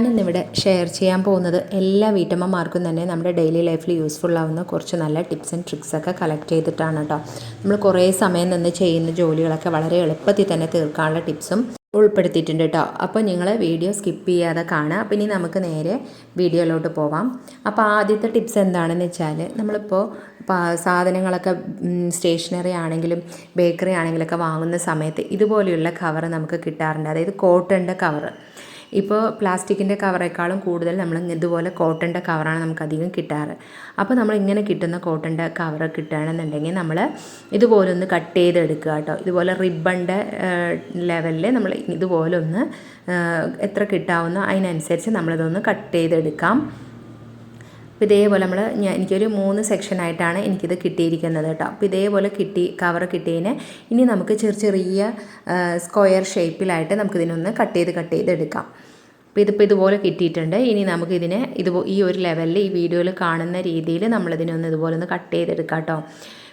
ഞാനിന്നിവിടെ ഷെയർ ചെയ്യാൻ പോകുന്നത് എല്ലാ വീട്ടമ്മമാർക്കും തന്നെ നമ്മുടെ ഡെയിലി ലൈഫിൽ യൂസ്ഫുൾ ആവുന്ന കുറച്ച് നല്ല ടിപ്സ് ആൻഡ് ട്രിക്സ് ഒക്കെ കളക്ട് ചെയ്തിട്ടാണ് കേട്ടോ നമ്മൾ കുറേ സമയം നിന്ന് ചെയ്യുന്ന ജോലികളൊക്കെ വളരെ എളുപ്പത്തിൽ തന്നെ തീർക്കാനുള്ള ടിപ്സും ഉൾപ്പെടുത്തിയിട്ടുണ്ട് കേട്ടോ അപ്പോൾ നിങ്ങൾ വീഡിയോ സ്കിപ്പ് ചെയ്യാതെ കാണുക. അപ്പം ഇനി നമുക്ക് നേരെ വീഡിയോയിലോട്ട് പോവാം. അപ്പോൾ ആദ്യത്തെ ടിപ്സ് എന്താണെന്ന് വെച്ചാൽ നമ്മളിപ്പോൾ സാധനങ്ങളൊക്കെ സ്റ്റേഷനറി ആണെങ്കിലും ബേക്കറി ആണെങ്കിലൊക്കെ വാങ്ങുന്ന സമയത്ത് ഇതുപോലെയുള്ള കവർ നമുക്ക് കിട്ടാറുണ്ട്. അതായത് കോട്ടന്റെ കവറ് ഇപ്പോൾ പ്ലാസ്റ്റിക്കിന്റെ കവറേക്കാളും കൂടുതൽ നമ്മൾ ഇതുപോലെ കോട്ടന്റെ കവറാണ് നമുക്ക് അധികം കിട്ടാറ്. അപ്പോൾ നമ്മൾ ഇങ്ങനെ കിട്ടുന്ന കോട്ടന്റെ കവർ കിട്ടുകയാണെന്നുണ്ടെങ്കിൽ നമ്മൾ ഇതുപോലെ ഒന്ന് കട്ട് ചെയ്തെടുക്കുക കേട്ടോ. ഇതുപോലെ റിബണിന്റെ ലെവലിൽ നമ്മൾ ഇതുപോലെ ഒന്ന് എത്ര കിട്ടാവുന്നോ അതിനനുസരിച്ച് നമ്മളിതൊന്ന് കട്ട് ചെയ്തെടുക്കാം. അപ്പോൾ ഇതേപോലെ നമ്മൾ ഞാൻ എനിക്കൊരു മൂന്ന് സെക്ഷനായിട്ടാണ് എനിക്കിത് കിട്ടിയിരിക്കുന്നത് കേട്ടോ. അപ്പോൾ ഇതേപോലെ കിട്ടി കവർ കിട്ടിയതിന് ഇനി നമുക്ക് ചെറിയ ചെറിയ സ്ക്വയർ ഷേപ്പിലായിട്ട് നമുക്കിതിനൊന്ന് കട്ട് ചെയ്ത് കട്ട് ചെയ്ത് എടുക്കാം. അപ്പോൾ ഇതിപ്പോൾ ഇതുപോലെ കിട്ടിയിട്ടുണ്ട്. ഇനി നമുക്കിതിനെ ഇതുപോ ഈ ഒരു ലെവലിൽ ഈ വീഡിയോയിൽ കാണുന്ന രീതിയിൽ നമ്മളിതിനൊന്ന് ഇതുപോലെ ഒന്ന് കട്ട് ചെയ്തെടുക്കാം കേട്ടോ.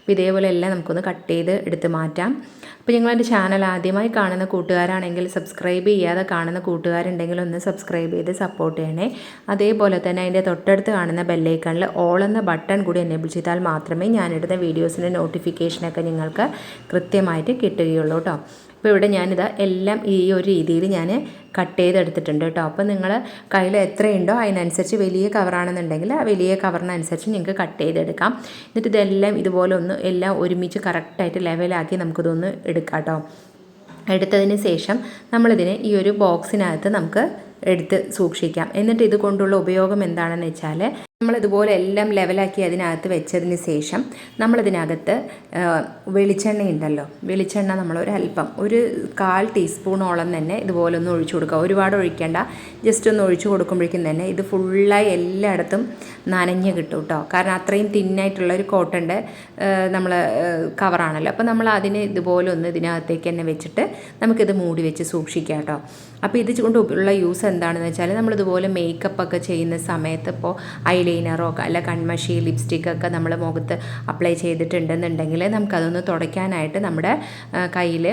അപ്പോൾ ഇതേപോലെ എല്ലാം നമുക്കൊന്ന് കട്ട് ചെയ്ത് എടുത്ത് മാറ്റാം. അപ്പോൾ ഞങ്ങളെന്റെ ചാനൽ ആദ്യമായി കാണുന്ന കൂട്ടുകാരാണെങ്കിൽ സബ്സ്ക്രൈബ് ചെയ്യാതെ കാണുന്ന കൂട്ടുകാരുണ്ടെങ്കിൽ ഒന്ന് സബ്സ്ക്രൈബ് ചെയ്ത് സപ്പോർട്ട് ചെയ്യണേ. അതേപോലെ തന്നെ അതിന്റെ തൊട്ടടുത്ത് കാണുന്ന ബെല്ലൈക്കണിൽ ഓൾ എന്ന ബട്ടൺ കൂടി എനേബിൾ ചെയ്താൽ മാത്രമേ ഞാനിടുന്ന വീഡിയോസിന്റെ നോട്ടിഫിക്കേഷനൊക്കെ നിങ്ങൾക്ക് കൃത്യമായിട്ട് കിട്ടുകയുള്ളൂ കേട്ടോ അപ്പോൾ ഇവിടെ ഞാനിത് എല്ലാം ഈ ഒരു രീതിയിൽ ഞാൻ കട്ട് ചെയ്തെടുത്തിട്ടുണ്ട് കേട്ടോ. അപ്പോൾ നിങ്ങൾ കയ്യിൽ എത്രയുണ്ടോ അതിനനുസരിച്ച് വലിയ കവറാണെന്നുണ്ടെങ്കിൽ ആ വലിയ കവറിനനുസരിച്ച് നിങ്ങൾക്ക് കട്ട് ചെയ്തെടുക്കാം. എന്നിട്ട് ഇതെല്ലാം ഇതുപോലെ ഒന്ന് എല്ലാം ഒരുമിച്ച് കറക്റ്റായിട്ട് ലെവലാക്കി നമുക്കിതൊന്ന് എടുക്കാം കേട്ടോ. എടുത്തതിന് ശേഷം നമ്മളിതിനെ ഈ ഒരു ബോക്സിനകത്ത് നമുക്ക് എടുത്ത് സൂക്ഷിക്കാം. എന്നിട്ട് ഇത് കൊണ്ടുള്ള ഉപയോഗം എന്താണെന്ന് വെച്ചാൽ നമ്മളിതുപോലെ എല്ലാം ലെവലാക്കി അതിനകത്ത് വെച്ചതിന് ശേഷം നമ്മളിതിനകത്ത് വെളിച്ചെണ്ണ ഉണ്ടല്ലോ. വെളിച്ചെണ്ണ നമ്മൾ ഒരു അല്പം ഒരു കാൽ ടീസ്പൂണോളം തന്നെ ഇതുപോലെ ഒന്ന് ഒഴിച്ചു കൊടുക്കുക. ഒരുപാട് ഒഴിക്കേണ്ട. ജസ്റ്റ് ഒന്ന് ഒഴിച്ചു കൊടുക്കുമ്പോഴേക്കും തന്നെ ഇത് ഫുള്ളായി എല്ലായിടത്തും നനഞ്ഞ് കിട്ടും കേട്ടോ കാരണം അത്രയും തിന്നായിട്ടുള്ള ഒരു കോട്ടന്റെ നമ്മൾ കവറാണല്ലോ അപ്പോൾ നമ്മൾ അതിനെ ഇതുപോലെ ഒന്ന് ഇതിനകത്തേക്ക് തന്നെ വെച്ചിട്ട് നമുക്കിത് മൂടി വെച്ച് സൂക്ഷിക്കാം കേട്ടോ അപ്പോൾ ഇത് കൊണ്ട് ഉള്ള യൂസ് എന്താണെന്ന് വെച്ചാൽ നമ്മളിതുപോലെ മേക്കപ്പ് ഒക്കെ ചെയ്യുന്ന സമയത്ത് ഇപ്പോൾ ഐലൈനറോ അല്ല കൺമഷി ലിപ്സ്റ്റിക്കൊക്കെ നമ്മൾ മുഖത്ത് അപ്ലൈ ചെയ്തിട്ടുണ്ടെന്നുണ്ടെങ്കിൽ നമുക്കതൊന്ന് തുടയ്ക്കാനായിട്ട് നമ്മുടെ കയ്യിൽ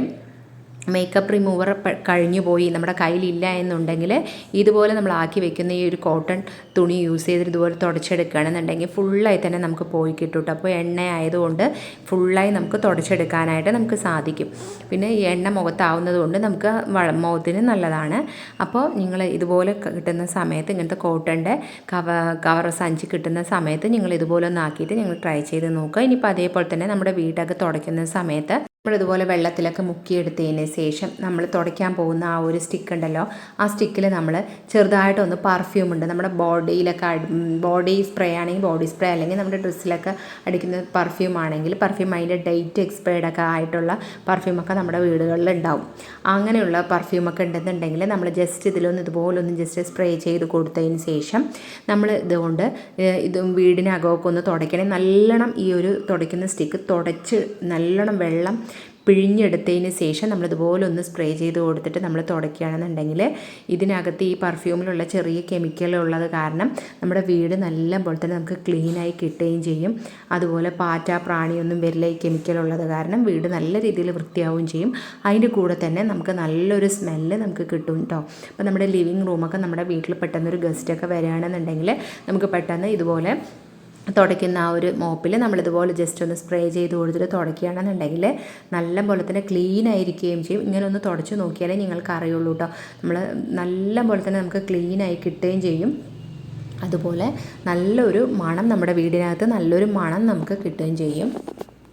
മേക്കപ്പ് റിമൂവർ കഴിഞ്ഞു പോയി നമ്മുടെ കയ്യിലില്ല എന്നുണ്ടെങ്കിൽ ഇതുപോലെ നമ്മൾ ആക്കി വെക്കുന്ന ഈ ഒരു കോട്ടൺ തുണി യൂസ് ചെയ്തിട്ട് ഇതുപോലെ തുടച്ചെടുക്കുകയാണെന്നുണ്ടെങ്കിൽ ഫുള്ളായി തന്നെ നമുക്ക് പോയി കിട്ടും കേട്ടോ അപ്പോൾ എണ്ണ ആയതുകൊണ്ട് ഫുള്ളായി നമുക്ക് തുടച്ചെടുക്കാനായിട്ട് നമുക്ക് സാധിക്കും. പിന്നെ ഈ എണ്ണ മുഖത്താവുന്നത് കൊണ്ട് നമുക്ക് മുഖത്തിന് നല്ലതാണ്. അപ്പോൾ നിങ്ങൾ ഇതുപോലെ കിട്ടുന്ന സമയത്ത് ഇങ്ങനത്തെ കോട്ടന്റെ കവ കവർ സഞ്ചി കിട്ടുന്ന സമയത്ത് നിങ്ങൾ ഇതുപോലെ ഒന്ന് ആക്കിയിട്ട് നിങ്ങൾ ട്രൈ ചെയ്ത് നോക്കുക. ഇനിയിപ്പോൾ അതേപോലെ തന്നെ നമ്മുടെ വീടൊക്കെ തുടയ്ക്കുന്ന സമയത്ത് നമ്മളിതുപോലെ വെള്ളത്തിലൊക്കെ മുക്കിയെടുത്തതിന് ശേഷം നമ്മൾ തുടയ്ക്കാൻ പോകുന്ന ആ ഒരു സ്റ്റിക്ക് ഉണ്ടല്ലോ ആ സ്റ്റിക്കിൽ നമ്മൾ ചെറുതായിട്ടൊന്ന് പെർഫ്യൂം ഉണ്ട്. നമ്മുടെ ബോഡിയിലൊക്കെ ബോഡി സ്പ്രേ ആണെങ്കിൽ ബോഡി സ്പ്രേ അല്ലെങ്കിൽ നമ്മുടെ ഡ്രസ്സിലൊക്കെ അടിക്കുന്ന പെർഫ്യൂം ആണെങ്കിൽ പെർഫ്യൂം അതിന്റെ ഡേറ്റ് എക്സ്പയർഡ് ഒക്കെ ആയിട്ടുള്ള പെർഫ്യൂമൊക്കെ നമ്മുടെ വീടുകളിൽ ഉണ്ടാവും. അങ്ങനെയുള്ള പെർഫ്യൂമൊക്കെ ഉണ്ടെന്നുണ്ടെങ്കിൽ നമ്മൾ ജസ്റ്റ് ഇതിലൊന്ന് ഇതുപോലെ ഒന്ന് ജസ്റ്റ് സ്പ്രേ ചെയ്ത് കൊടുത്തതിന് ശേഷം നമ്മൾ ഇതുകൊണ്ട് ഇതും ഇത് വീടിനകമൊക്കെ ഒന്ന് തുടയ്ക്കണേ. നല്ലോണം ഈ ഒരു തുടയ്ക്കുന്ന സ്റ്റിക്ക് തുടച്ച് നല്ലോണം വെള്ളം പിഴിഞ്ഞെടുത്തതിന് ശേഷം നമ്മളിതുപോലെ ഒന്ന് സ്പ്രേ ചെയ്ത് കൊടുത്തിട്ട് നമ്മൾ തുടയ്ക്കുകയാണെന്നുണ്ടെങ്കിൽ ഇതിനകത്ത് ഈ പെർഫ്യൂമിലുള്ള ചെറിയ കെമിക്കൽ ഉള്ളത് കാരണം നമ്മുടെ വീട് നല്ല പോലെ തന്നെ നമുക്ക് ക്ലീനായി കിട്ടുകയും ചെയ്യും. അതുപോലെ പാറ്റ പ്രാണിയൊന്നും വരില്ല ഈ കെമിക്കൽ ഉള്ളത് കാരണം വീട് നല്ല രീതിയിൽ വൃത്തിയാവുകയും ചെയ്യും. അതിന്റെ കൂടെ തന്നെ നമുക്ക് നല്ലൊരു സ്മെല്ല് നമുക്ക് കിട്ടും കേട്ടോ അപ്പോൾ നമ്മുടെ ലിവിങ് റൂമൊക്കെ നമ്മുടെ വീട്ടിൽ പെട്ടെന്നൊരു ഗസ്റ്റൊക്കെ വരികയാണെന്നുണ്ടെങ്കിൽ നമുക്ക് പെട്ടെന്ന് ഇതുപോലെ തുടയ്ക്കുന്ന ആ ഒരു മോപ്പിൽ നമ്മളിതുപോലെ ജസ്റ്റ് ഒന്ന് സ്പ്രേ ചെയ്ത് കൊടുത്തിട്ട് തുടയ്ക്കുകയാണെന്നുണ്ടെങ്കിൽ നല്ല പോലെ തന്നെ ക്ലീൻ ആയിരിക്കുകയും ചെയ്യും. ഇങ്ങനെ ഒന്ന് തുടച്ച് നോക്കിയാലേ നിങ്ങൾക്ക് അറിയുള്ളൂ കേട്ടോ നമ്മൾ നല്ല പോലെ തന്നെ നമുക്ക് ക്ലീൻ ആയി കിട്ടുകയും ചെയ്യും. അതുപോലെ നല്ലൊരു മണം നമ്മുടെ വീടിനകത്ത് നല്ലൊരു മണം നമുക്ക് കിട്ടുകയും ചെയ്യും.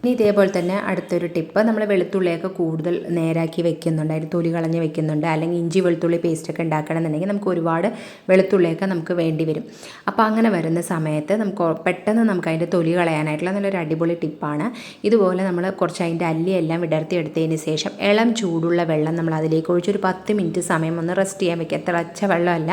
ഇനി ഇതേപോലെ തന്നെ അടുത്തൊരു ടിപ്പ് നമ്മൾ വെളുത്തുള്ളിയൊക്കെ കൂടുതൽ നേരാക്കി വെക്കുന്നുണ്ട്. അതിൽ തൊലി കളഞ്ഞ് വെക്കുന്നുണ്ട്. അല്ലെങ്കിൽ ഇഞ്ചി വെളുത്തുള്ളി പേസ്റ്റൊക്കെ ഉണ്ടാക്കണമെന്നുണ്ടെങ്കിൽ നമുക്ക് ഒരുപാട് വെളുത്തുള്ളിയൊക്കെ നമുക്ക് വേണ്ടി വരും. അപ്പോൾ അങ്ങനെ വരുന്ന സമയത്ത് നമുക്ക് പെട്ടെന്ന് നമുക്ക് അതിന്റെ തൊലി കളയാനായിട്ടുള്ള നല്ലൊരു അടിപൊളി ടിപ്പാണ്. ഇതുപോലെ നമ്മൾ കുറച്ച് അതിന്റെ അല്ലിയെല്ലാം വിടർത്തി എടുത്തതിന് ശേഷം ഇളം ചൂടുള്ള വെള്ളം നമ്മൾ അതിലേക്ക് ഒഴിച്ച് ഒരു പത്ത് മിനിറ്റ് സമയം ഒന്ന് റെസ്റ്റ് ചെയ്യാൻ വെക്കുക. തിളച്ച വെള്ളമല്ല.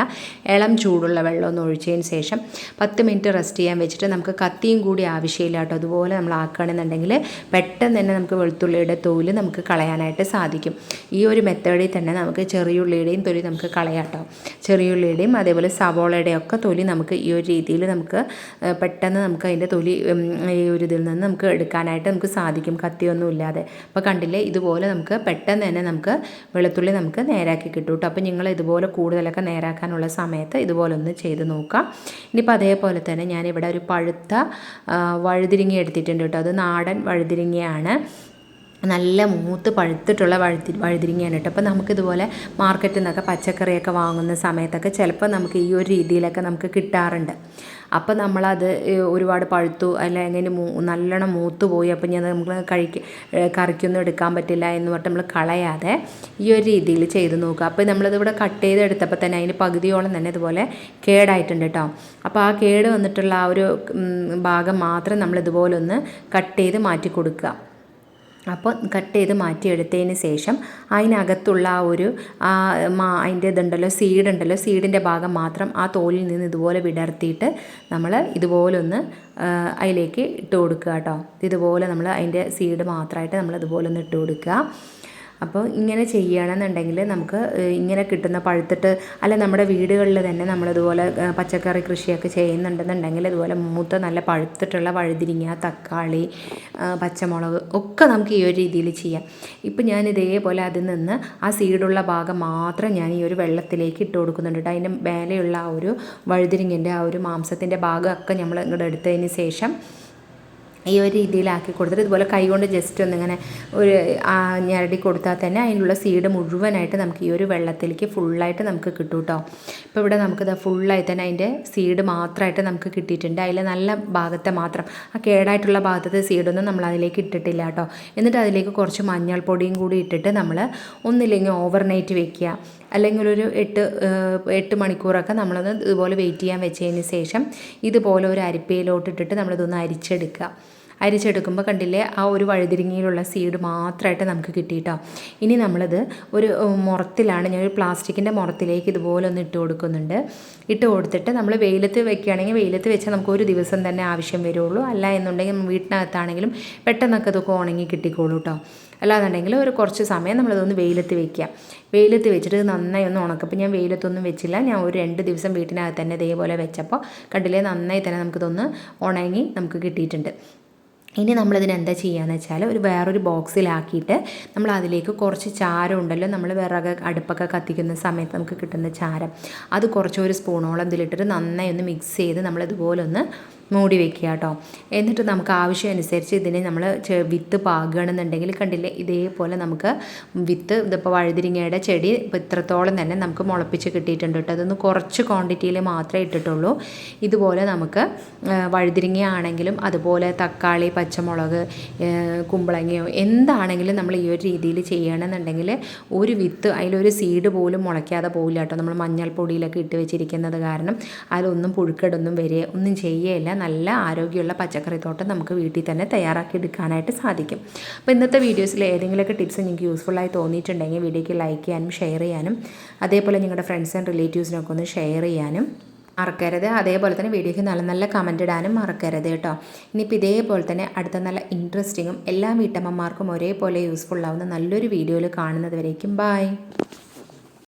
ഇളം ചൂടുള്ള വെള്ളം ഒന്ന് ഒഴിച്ചതിന് ശേഷം പത്ത് മിനിറ്റ് റെസ്റ്റ് ചെയ്യാൻ വെച്ചിട്ട് നമുക്ക് കത്തിയും കൂടി ആവശ്യമില്ല കേട്ടോ. അതുപോലെ നമ്മൾ ആക്കുകയാണെന്നുണ്ടെങ്കിൽ പെട്ടെന്ന് തന്നെ നമുക്ക് വെളുത്തുള്ളിയുടെ തോൽ നമുക്ക് കളയാനായിട്ട് സാധിക്കും. ഈ ഒരു മെത്തേഡിൽ തന്നെ നമുക്ക് ചെറിയുള്ളിയുടെയും തൊലി നമുക്ക് കളയാട്ടോ ചെറിയുള്ളിയുടെയും അതേപോലെ സവോളയുടെയും ഒക്കെ തൊലി നമുക്ക് ഈ ഒരു രീതിയിൽ നമുക്ക് പെട്ടെന്ന് നമുക്ക് അതിന്റെ തൊലി ഈ ഒരു ഇതിൽ നിന്ന് നമുക്ക് എടുക്കാനായിട്ട് നമുക്ക് സാധിക്കും. കത്തിയൊന്നും ഇല്ലാതെ. അപ്പോൾ കണ്ടില്ലേ? ഇതുപോലെ നമുക്ക് പെട്ടെന്ന് തന്നെ നമുക്ക് വെളുത്തുള്ളി നമുക്ക് നേരാക്കി കിട്ടും കേട്ടോ. അപ്പോൾ നിങ്ങൾ ഇതുപോലെ കൂടുതലൊക്കെ നേരാക്കാനുള്ള സമയത്ത് ഇതുപോലെ ഒന്ന് ചെയ്ത് നോക്കാം ഇനിയിപ്പോൾ അതേപോലെ തന്നെ ഞാനിവിടെ ഒരു പഴുത്ത വഴുതിരിങ്ങി എടുത്തിട്ടുണ്ട് കേട്ടോ. അത് നാടൻ വഴുതിരിങ്ങയാണ്. നല്ല മൂത്ത് പഴുത്തിട്ടുള്ള വഴുതി വഴുതിരിങ്ങയാണ് കേട്ടോ. അപ്പോൾ നമുക്കിതുപോലെ മാർക്കറ്റിൽ നിന്നൊക്കെ പച്ചക്കറിയൊക്കെ വാങ്ങുന്ന സമയത്തൊക്കെ ചിലപ്പോൾ നമുക്ക് ഈ ഒരു രീതിയിലൊക്കെ നമുക്ക് കിട്ടാറുണ്ട്. അപ്പോൾ നമ്മളത് ഒരുപാട് പഴുത്തു അല്ലെങ്കിൽ മൂ നല്ലോണം മൂത്ത് പോയി അപ്പം ഞാൻ നമുക്ക് കഴിക്ക കറിക്കൊന്നും എടുക്കാൻ പറ്റില്ല എന്ന് പറഞ്ഞിട്ട് നമ്മൾ കളയാതെ ഈ ഒരു രീതിയിൽ ചെയ്ത് നോക്കുക. അപ്പോൾ നമ്മളിതിവിടെ കട്ട് ചെയ്ത് ചെയ്തെടുത്തപ്പോൾ തന്നെ അതിന് പകുതിയോളം തന്നെ ഇതുപോലെ കേടായിട്ടുണ്ട് കേട്ടോ അപ്പോൾ ആ കേട് വന്നിട്ടുള്ള ആ ഒരു ഭാഗം മാത്രം നമ്മൾ ഇതുപോലെ ഒന്ന് കട്ട് ചെയ്ത് മാറ്റി കൊടുക്കുക. അപ്പോൾ കട്ട് ചെയ്ത് മാറ്റിയെടുത്തതിന് ശേഷം അതിനകത്തുള്ള ആ ഒരു മാ അതിന്റെ ഇതുണ്ടല്ലോ സീഡ് ഉണ്ടല്ലോ സീഡിന്റെ ഭാഗം മാത്രം ആ തോലിൽ നിന്ന് ഇതുപോലെ വിടർത്തിയിട്ട് നമ്മൾ ഇതുപോലൊന്ന് അതിലേക്ക് ഇട്ട് കൊടുക്കുക കേട്ടോ. ഇതുപോലെ നമ്മൾ അതിന്റെ സീഡ് മാത്രമായിട്ട് നമ്മൾ ഇതുപോലെ ഒന്ന് ഇട്ട് കൊടുക്കുക. അപ്പോൾ ഇങ്ങനെ ചെയ്യുകയാണെന്നുണ്ടെങ്കിൽ നമുക്ക് ഇങ്ങനെ കിട്ടുന്ന പഴുത്തിട്ട് അല്ല നമ്മുടെ വീടുകളിൽ തന്നെ നമ്മളിതുപോലെ പച്ചക്കറി കൃഷിയൊക്കെ ചെയ്യുന്നുണ്ടെന്നുണ്ടെങ്കിൽ ഇതുപോലെ മൂത്ത നല്ല പഴുത്തിട്ടുള്ള വഴുതിരിങ്ങ തക്കാളി പച്ചമുളക് ഒക്കെ നമുക്ക് ഈ ഒരു രീതിയിൽ ചെയ്യാം. ഇപ്പം ഞാൻ ഇതേപോലെ അതിൽ നിന്ന് ആ സീഡുള്ള ഭാഗം മാത്രം ഞാൻ ഈ ഒരു വെള്ളത്തിലേക്ക് ഇട്ട് കൊടുക്കുന്നുണ്ട് കേട്ടോ. അതിന്റെ മേലെയുള്ള ആ ഒരു വഴുതിരിങ്ങന്റെ ആ ഒരു മാംസത്തിന്റെ ഭാഗമൊക്കെ നമ്മൾ ഇങ്ങോട്ട് എടുത്തതിന് ശേഷം ഈ ഒരു രീതിയിലാക്കി കൊടുത്തിട്ട് ഇതുപോലെ കൈകൊണ്ട് ജസ്റ്റ് ഒന്നിങ്ങനെ ഒരു ഞരടി കൊടുത്താൽ തന്നെ അതിനുള്ള സീഡ് മുഴുവനായിട്ട് നമുക്ക് ഈ ഒരു വെള്ളത്തിലേക്ക് ഫുള്ളായിട്ട് നമുക്ക് കിട്ടും കേട്ടോ ഇപ്പോൾ ഇവിടെ നമുക്കിത് ഫുള്ളായി തന്നെ അതിന്റെ സീഡ് മാത്രമായിട്ട് നമുക്ക് കിട്ടിയിട്ടുണ്ട്. അതിൽ നല്ല ഭാഗത്തെ മാത്രം ആ കേടായിട്ടുള്ള ഭാഗത്തെ സീഡൊന്നും നമ്മൾ അതിലേക്ക് ഇട്ടിട്ടില്ല കേട്ടോ എന്നിട്ട് അതിലേക്ക് കുറച്ച് മഞ്ഞൾപ്പൊടിയും കൂടി ഇട്ടിട്ട് നമ്മൾ ഒന്നില്ലെങ്കിൽ ഓവർനൈറ്റ് വെക്കുക. അല്ലെങ്കിൽ ഒരു എട്ട് എട്ട് മണിക്കൂറൊക്കെ നമ്മളൊന്ന് ഇതുപോലെ വെയിറ്റ് ചെയ്യാൻ വെച്ചതിന് ശേഷം ഇതുപോലെ ഒരു അരിപ്പയിലോട്ട് ഇട്ടിട്ട് നമ്മളിതൊന്ന് അരിച്ചെടുക്കുക. അരിച്ചെടുക്കുമ്പോൾ കണ്ടില്ലേ ആ ഒരു വഴുതിരിങ്ങയിലുള്ള സീഡ് മാത്രമായിട്ട് നമുക്ക് കിട്ടിയിട്ടോ. ഇനി നമ്മളിത് ഒരു മുറത്തിലാണ് ഞാൻ ഒരു പ്ലാസ്റ്റിക്കിന്റെ മുറത്തിലേക്ക് ഇതുപോലെ ഒന്ന് ഇട്ട് കൊടുക്കുന്നുണ്ട്. ഇട്ട് കൊടുത്തിട്ട് നമ്മൾ വെയിലത്ത് വെക്കുകയാണെങ്കിൽ വെയിലത്ത് വെച്ചാൽ നമുക്ക് ഒരു ദിവസം തന്നെ ആവശ്യം വരുള്ളൂ. അല്ല എന്നുണ്ടെങ്കിൽ വീട്ടിനകത്താണെങ്കിലും പെട്ടെന്നൊക്കെ ഇതൊക്കെ ഉണങ്ങി കിട്ടിക്കോളൂ കേട്ടോ അല്ലാന്നുണ്ടെങ്കിൽ ഒരു കുറച്ച് സമയം നമ്മളിതൊന്ന് വെയിലത്ത് വെക്കുക. വെയിലത്ത് വെച്ചിട്ട് നന്നായി ഒന്ന് ഉണക്കപ്പോൾ ഞാൻ വെയിലത്തൊന്നും വെച്ചില്ല. ഞാൻ ഒരു രണ്ട് ദിവസം വീട്ടിനകത്ത് തന്നെ ഇതേപോലെ വെച്ചപ്പോൾ കണ്ടില്ലേ നന്നായി തന്നെ നമുക്കിതൊന്ന് ഉണങ്ങി നമുക്ക് കിട്ടിയിട്ടുണ്ട്. ഇനി നമ്മളിതിന് എന്താ ചെയ്യുകയെന്ന് വെച്ചാൽ ഒരു വേറൊരു ബോക്സിലാക്കിയിട്ട് നമ്മൾ അതിലേക്ക് കുറച്ച് ചാരം ഉണ്ടല്ലോ നമ്മൾ വിറക് അടുപ്പൊക്കെ കത്തിക്കുന്ന സമയത്ത് നമുക്ക് കിട്ടുന്ന ചാരം. അത് കുറച്ച് ഒരു സ്പൂണോളം ഇതിലിട്ടിട്ട് നന്നായി ഒന്ന് മിക്സ് ചെയ്ത് നമ്മളിതുപോലെ ഒന്ന് മൂടി വെക്കുക കേട്ടോ. എന്നിട്ട് നമുക്ക് ആവശ്യം അനുസരിച്ച് ഇതിനെ നമ്മൾ വിത്ത് പാകുകയാണെന്നുണ്ടെങ്കിൽ കണ്ടില്ലേ ഇതേപോലെ നമുക്ക് വിത്ത് ഇതിപ്പോൾ വഴുതിരിങ്ങയുടെ ചെടി ഇപ്പോൾ ഇത്രത്തോളം തന്നെ നമുക്ക് മുളപ്പിച്ച് കിട്ടിയിട്ടുണ്ട് കേട്ടോ. അതൊന്ന് കുറച്ച് ക്വാണ്ടിറ്റിയിൽ മാത്രമേ ഇട്ടിട്ടുള്ളൂ. ഇതുപോലെ നമുക്ക് വഴുതിരിങ്ങയാണെങ്കിലും അതുപോലെ തക്കാളി പച്ചമുളക് കുമ്പളങ്ങയോ എന്താണെങ്കിലും നമ്മൾ ഈ ഒരു രീതിയിൽ ചെയ്യണമെന്നുണ്ടെങ്കിൽ ഒരു വിത്ത് അതിലൊരു സീഡ് പോലും മുളയ്ക്കാതെ പോകില്ല കേട്ടോ. നമ്മൾ മഞ്ഞൾപ്പൊടിയിലൊക്കെ ഇട്ട് വെച്ചിരിക്കുന്നത് കാരണം അതിലൊന്നും പുഴുക്കെടൊന്നും വരിക ഒന്നും ചെയ്യുകയില്ല നല്ല ആരോഗ്യമുള്ള പച്ചക്കറി തോട്ടം നമുക്ക് വീട്ടിൽ തന്നെ തയ്യാറാക്കി എടുക്കാനായിട്ട് സാധിക്കും. അപ്പോൾ ഇന്നത്തെ വീഡിയോസിൽ ഏതെങ്കിലുമൊക്കെ ടിപ്സ് നിങ്ങൾക്ക് യൂസ്ഫുള്ളായി തോന്നിയിട്ടുണ്ടെങ്കിൽ വീഡിയോയ്ക്ക് ലൈക്ക് ചെയ്യാനും ഷെയർ ചെയ്യാനും അതേപോലെ നിങ്ങളുടെ ഫ്രണ്ട്സ് ആൻഡ് റിലേറ്റീവ്സിനൊക്കെ ഒന്ന് ഷെയർ ചെയ്യാനും മറക്കരുത്. അതേപോലെ തന്നെ വീഡിയോയ്ക്ക് നല്ല നല്ല കമന്റ് ഇടാനും മറക്കരുത് കേട്ടോ. ഇനിയിപ്പോൾ ഇതേപോലെ തന്നെ അടുത്ത നല്ല ഇൻട്രസ്റ്റിങ്ങും എല്ലാ വീട്ടമ്മമാർക്കും ഒരേപോലെ യൂസ്ഫുൾ ആവുന്ന നല്ലൊരു വീഡിയോയിൽ കാണുന്നത് വരേക്കും ബായ്